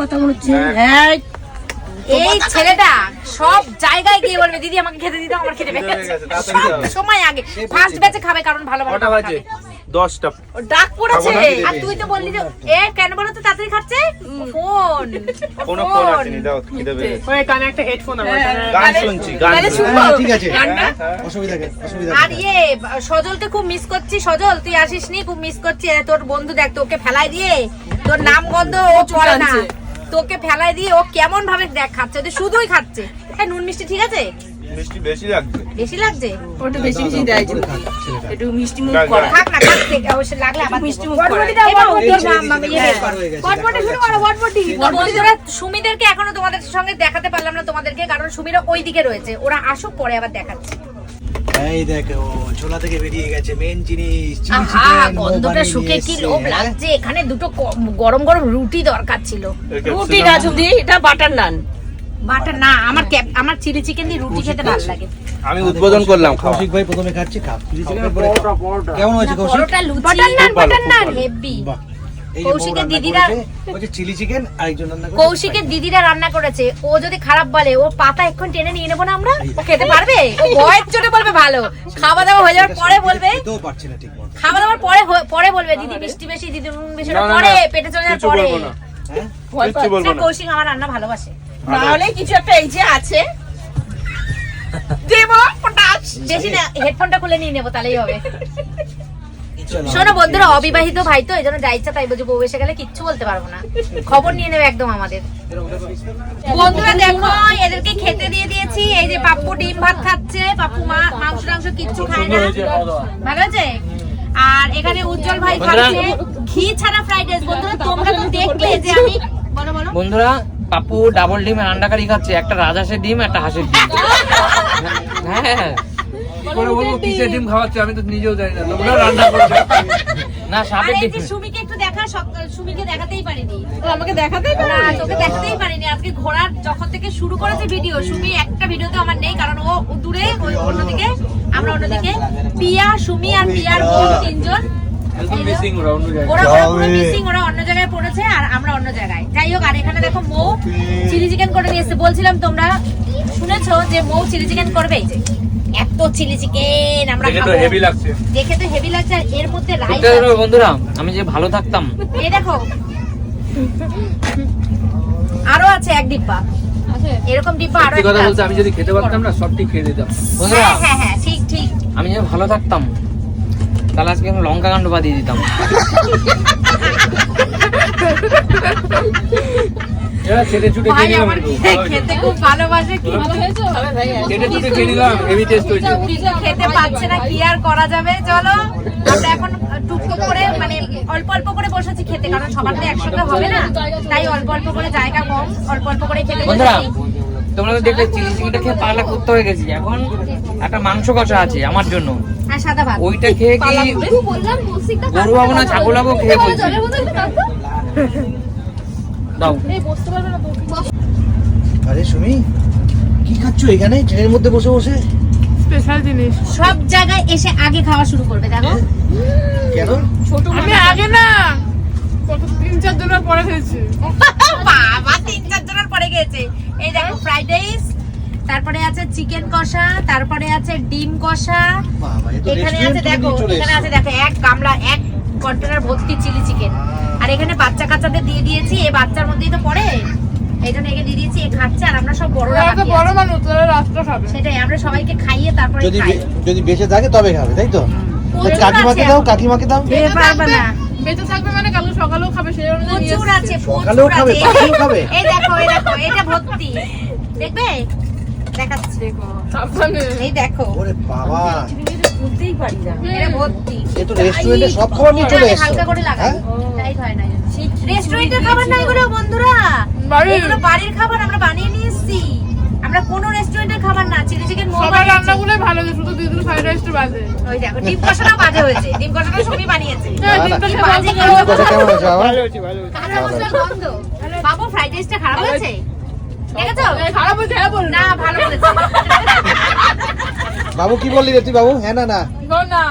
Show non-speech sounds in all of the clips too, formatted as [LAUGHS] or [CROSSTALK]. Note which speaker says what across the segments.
Speaker 1: কথা মনে হচ্ছে হ্যাঁ।
Speaker 2: এই ছেলেটা সব জায়গায় গিয়ে বলবে দিদি আমাকে খেতে দিতে আমার খেতে সব সময় আগে ফার্স্ট ব্যাচে খাবে কারণ ভালো ভালো খাবে।
Speaker 3: দশটা।
Speaker 2: ডাক পড়েছে। আর তুই তো বললি যে এ কেন বলো তো তাড়াতাড়ি খাচ্ছে? ফোন
Speaker 3: কোনো ফোন আসেনি দাও খিদে পেয়ে
Speaker 4: ওই কানে একটা হেডফোন আমার
Speaker 3: গান শুনছি গান
Speaker 2: তাহলে
Speaker 3: শুনছি।
Speaker 2: শুনব।
Speaker 5: ঠিক আছে। অসুবিধা নেই অসুবিধা
Speaker 2: আর ইয়ে সজলকে খুব মিস করছি সজল? তুই আসিস নি খুব মিস করছি তোর বন্ধু দেখ তোকে ফেলাই দিয়ে তোর নাম গন্ধ ও পড়ে না। তোকে ফেলাই দিয়ে ও কেমন ভাবে দেখ খাচ্ছে ওদের শুধুই খাচ্ছে। হ্যাঁ নুন মিষ্টি ঠিক আছে?
Speaker 3: মিষ্টি বেশি লাগছে।
Speaker 2: বেশি লাগছে?
Speaker 1: ওটা বেশি বেশি দেয় একটু মিষ্টি মুখ
Speaker 3: যাক,
Speaker 1: করা।
Speaker 3: যাক।
Speaker 2: থাক না খাক থেকে অবশ্য লাগলে আবার
Speaker 1: মিষ্টি মুখ করা।
Speaker 2: বটবটি দাও, বটবটি,
Speaker 1: এই
Speaker 2: তোর
Speaker 1: ছেলে
Speaker 2: মা- মা- ইয়ে কর। বটবটি শুরু করো, বটবটি। সুমিদেরকে এখনও তোমাদের সঙ্গে দেখাতে পারলাম না তোমাদেরকে কারণ সুমিরা ওই দিকে রয়েছে। ওরা আসুক পরে আবার দেখাচ্ছে।
Speaker 5: এই দেখো ছোলা থেকে বেরিয়ে গেছে মেন জিনিস চিকেন
Speaker 2: গন্ধটা শুকে কি লোভ লাগছে? এখানে দুটো গরম গরম রুটি দরকার ছিল।
Speaker 1: রুটি না শুধু এটা বাটার নান।
Speaker 2: বাটার না আমার ক্যাপ- আমার চিলি চিকেন দিয়ে রুটি খেতে ভালো লাগে।
Speaker 3: আমি উদ্বোধন করলাম
Speaker 5: কৌশিক ভাই প্রথমে খাচ্ছে খাপ চিলি চিকেনের পরে কেমন হয়েছে Koushik?
Speaker 1: Butter naan, butter naan.
Speaker 2: Heavy. কৌশিকের দিদিরা-
Speaker 5: চিলি চিকেন আরেকজন রান্না করেছে
Speaker 2: কৌশিকের দিদিরা রান্না করেছে। ও যদি খারাপ বলে ও পাতা এখন টেনে নিয়ে নেব না আমরা? ও খেতে পারবে? ও ভয়ের চোটে বলবে ভালো। খাওয়া দাওয়া হয়ে যাওয়ার পরে বলবে।
Speaker 5: খেতেও পারছে না ঠিক মতো।
Speaker 2: খাওয়া দাওয়ার পরে পরে বলবে দিদি মিষ্টি বেশি দিদি নুন বেশি পরে পেটে চলে যাওয়ার পরে।
Speaker 5: হ্যাঁ?
Speaker 2: কৌশিক আমার রান্না ভালোবাসে।
Speaker 1: তাহলে কিছু একটা এই যে আছে। [LAUGHS] দেবো
Speaker 2: বেশি না [LAUGHS] হেডফোনটা খুলে নিয়ে নেব তাহলেই হবে। শোনো বন্ধুরা অবিবাহিত ভাই তো এই জন্য যা ইচ্ছা তাই বুঝে বউ এসে গেলে কিচ্ছু বলতে পারব না। খবর নিয়ে নেবে একদম আমাদের। বন্ধুরা দেখো এদেরকে খেতে দিয়ে দিয়েছি। এই যে পাপ্পু ডিম ভাত খাচ্ছে পাপ্পু মা মাংস টাংস কিচ্ছু খায় না। ভালো আছে? আর এখানে উজ্জ্বল ভাই খাচ্ছে। ঘি ছাড়া ফ্রাইড রাইস বন্ধুরা তোমরা তো দেখলে যে আমি বলো বলো।
Speaker 4: বন্ধুরা পাপু ডাবল ডিম আন্ডা কারি খাচ্ছে। একটা রাজহাঁসের ডিম একটা হাঁসের ডিম। [LAUGHS] হ্যাঁ।
Speaker 6: পরে বলব কিসের ডিম খাওয়াচ্ছে? আমি তো নিজেও জানি না তোমরা রান্না করবে
Speaker 4: না সাপের ডিম।
Speaker 2: সুমিকে একটু দেখা সুমিকে দেখাতেই পারিনি।
Speaker 1: আমাকে দেখাতেই
Speaker 2: না তোকে দেখাতেই পারিনি। আজকে ঘোরার যখন থেকে শুরু করেছে ভিডিও সুমি একটা ভিডিওতে আমার নেই কারণ ও দূরে ওই অন্যদিকে আমরা অন্যদিকে। পিয়া সুমি আর পিয়ার বোন তিনজন।
Speaker 6: মিসিং ওরা অন্য জায়গায়।
Speaker 2: ওরা ওরা পুরো মিসিং ওরা অন্য জায়গায় পড়েছে আর আমরা অন্য জায়গায়। যাই হোক আর এখানে দেখো মৌ চিলি চিকেন করে নিয়ে এসেছে। বলছিলাম তোমরা শুনেছো যে মৌ চিলি চিকেন করবে? এত চিলি চিকেন আমরা খাব।
Speaker 6: হেভি লাগছে।
Speaker 2: দেখে তো হেভি লাগছে আর এর মধ্যে রাইস
Speaker 4: সত্যি কথা বলব বন্ধুরা আমি যে ভালো থাকতাম।
Speaker 2: এই দেখো। আরও আছে এক ডিব্বা। এরকম ডিব্বা
Speaker 6: আরও কথা বলতে আমি যদি খেতে পারতাম না সবটি খেয়ে দিতাম।
Speaker 2: হ্যাঁ হ্যাঁ হ্যাঁ ঠিক ঠিক।
Speaker 4: আমি যে ভালো থাকতাম। তাহলে আজকে আমি লঙ্কা কাণ্ড বাদিয়ে দিতাম।
Speaker 2: খেতে খুব ভালোবাসে খেতে পাচ্ছে না কি আর করা যাবে? চলো আমরা এখন টুকটুক করে মানে অল্প অল্প করে বসেছি খেতে কারণ সবার তো একসঙ্গে হবে না। তাই অল্প অল্প করে জায়গা কম অল্প অল্প করে খেতে
Speaker 4: তোমরা তো দেখলে চিলি চিকেনটা খেয়ে পালা করতে হয়ে গেছি। এখন একটা মাংস কষা আছে আমার জন্য।
Speaker 2: আর সাদা ভাত।
Speaker 4: ওইটা খেয়ে কি গরু হব না ছাগল হব খেয়ে বলছি দাও।
Speaker 5: আরে সুমি কি খাচ্ছ এখানে? ট্রেনের মধ্যে বসে বসে।
Speaker 2: সব জায়গায় এসে আগে খাওয়া শুরু করবে দেখো।
Speaker 5: কেন?
Speaker 7: আমি আগে না কত তিন চার দিনের পরে খেয়েছি
Speaker 2: বাবা তিন চার জনের পরে গেছে এই দেখো ফ্রাইড রাইস তারপরে আছে চিকেন কষা তারপরে আছে ডিম কষা। এখানে আছে দেখো এখানে আছে দেখো এক গামলা এক কন্টেনার ভর্তি চিলি চিকেন আর এখানে বাচ্চা কাচ্চাদের দিয়ে দিয়েছি এই বাচ্চার মধ্যেই তো পড়ে। এই জন্য একে দিয়ে দিয়েছি এ খাচ্ছে আর আমরা সব বড়রা
Speaker 7: বড় মানুষ তোরা রাস্তা খাবে।
Speaker 2: সেটাই আমরা সবাইকে খাইয়ে তারপরে
Speaker 5: যদি যদি বেঁচে থাকে তবে খাবে তাই তো? কাকিমাকে দাও কাকিমাকে দাও।
Speaker 2: পারবে না।
Speaker 7: বেঁচে থাকবে মানে কালকে সকালেও খাবে সেই অনুযায়ী
Speaker 2: প্রচুর আছে প্রচুর? এই দেখো এই দেখো এটা ভর্তি। দেখবে? দেখাচ্ছি দেখো।
Speaker 7: সাবধানে।
Speaker 2: এই দেখো।
Speaker 5: ওরে বাবা।
Speaker 1: বুঝতেই পারি না।
Speaker 2: এটা ভর্তি।
Speaker 5: এ তো রেস্টুরেন্টে সব খাবার নিয়ে চলে
Speaker 2: আমি হালকা করে লাগাই।
Speaker 5: হ্যাঁ?
Speaker 2: হয় না। রেস্টুরেন্টের খাবার না এগুলো বন্ধুরা। এগুলো বাড়ির খাবার আমরা বানিয়ে নিয়ে এসেছি। আমরা কোনো রেস্টুরেন্টের খাবার না চিলি চিকেন মোমো
Speaker 7: ভালো যে শুধু দুই দিন ফ্রাইড রাইসটা বাজে।
Speaker 2: ওই দেখো ডিম কষাটা বাজে হয়েছে। ডিম কষাটা সবই বানিয়েছে।
Speaker 7: ভালো
Speaker 2: কাঁচা মশলার গন্ধ। বাবু ফ্রাইড রাইসটা খারাপ হয়েছে। দেখেছ?
Speaker 7: খারাপ হ্যাঁ বল
Speaker 2: না ভালো বলেছে।
Speaker 5: বাবু কি বললি রে তুই বাবু? হ্যাঁ না না।
Speaker 7: না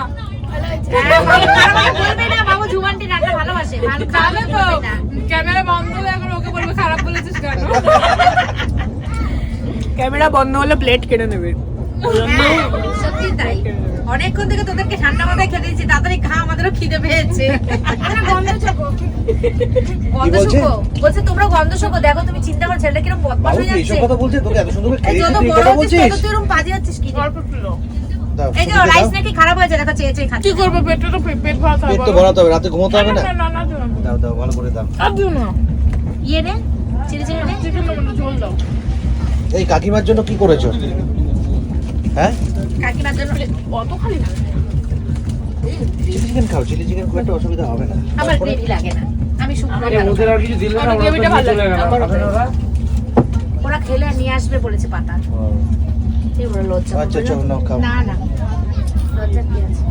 Speaker 7: বন্ধ হলে ক্যামেরা বন্ধ হলে প্লেট কেটে নেবে।
Speaker 2: হ্যাঁ, সত্যি তাই। অনেকক্ষণ থেকে তোদেরকে ঠান্ডা মাথায় খেতে দিচ্ছি তাড়াতাড়ি খা আমাদেরও খিদে পেয়েছে। গন্ধ
Speaker 5: বলছে?
Speaker 2: শুকো। বলছে তোমরা গন্ধ শুকো দেখো তুমি চিন্তা করো ছেলেটা কীরকম বদমাশ
Speaker 5: বাবু
Speaker 2: হয়ে
Speaker 5: কি
Speaker 2: যাচ্ছে।
Speaker 5: কথা বলছে তোকে এত সুন্দর করে
Speaker 2: যত বড় হচ্ছিস তত তুই এরকম বাজে হচ্ছিস কি
Speaker 7: অল্প ছিল
Speaker 2: এই যে রাইস নাকি খারাপ হয়েছে দেখো চেয়ে চেয়ে খাচ্ছে।
Speaker 7: কি করব পেটটা তো পে- পেট
Speaker 5: পেট তো ভরাতে হবে রাতে ঘুমোতে হবে না?
Speaker 7: না না না দিও।
Speaker 5: দাও দাও ভালো করে দাও।
Speaker 7: আর দিও না।
Speaker 2: ইয়ে
Speaker 7: চিকেন মানে দাও।
Speaker 5: এই কাকিমার জন্য কি করেছ? হ্যাঁ?
Speaker 2: কাকিমার জন্য
Speaker 7: অত খালি না?
Speaker 5: চিলি চিকেন খাও চিলি চিকেন খুব একটা অসুবিধা হবে না।
Speaker 2: আমার গ্রেভি লাগে না। আমি শুকনো
Speaker 4: ওদের আর কিছু দিলে না
Speaker 7: গ্রেভিটা ভালো লাগে,
Speaker 4: না। ওরা?
Speaker 2: খেলে নিয়ে আসবে বলেছে পাতা। ঠিক ওরা লজ্জা
Speaker 5: আচ্ছা চল
Speaker 2: না।
Speaker 5: খাও।
Speaker 2: না না। লজ্জা কি আছে?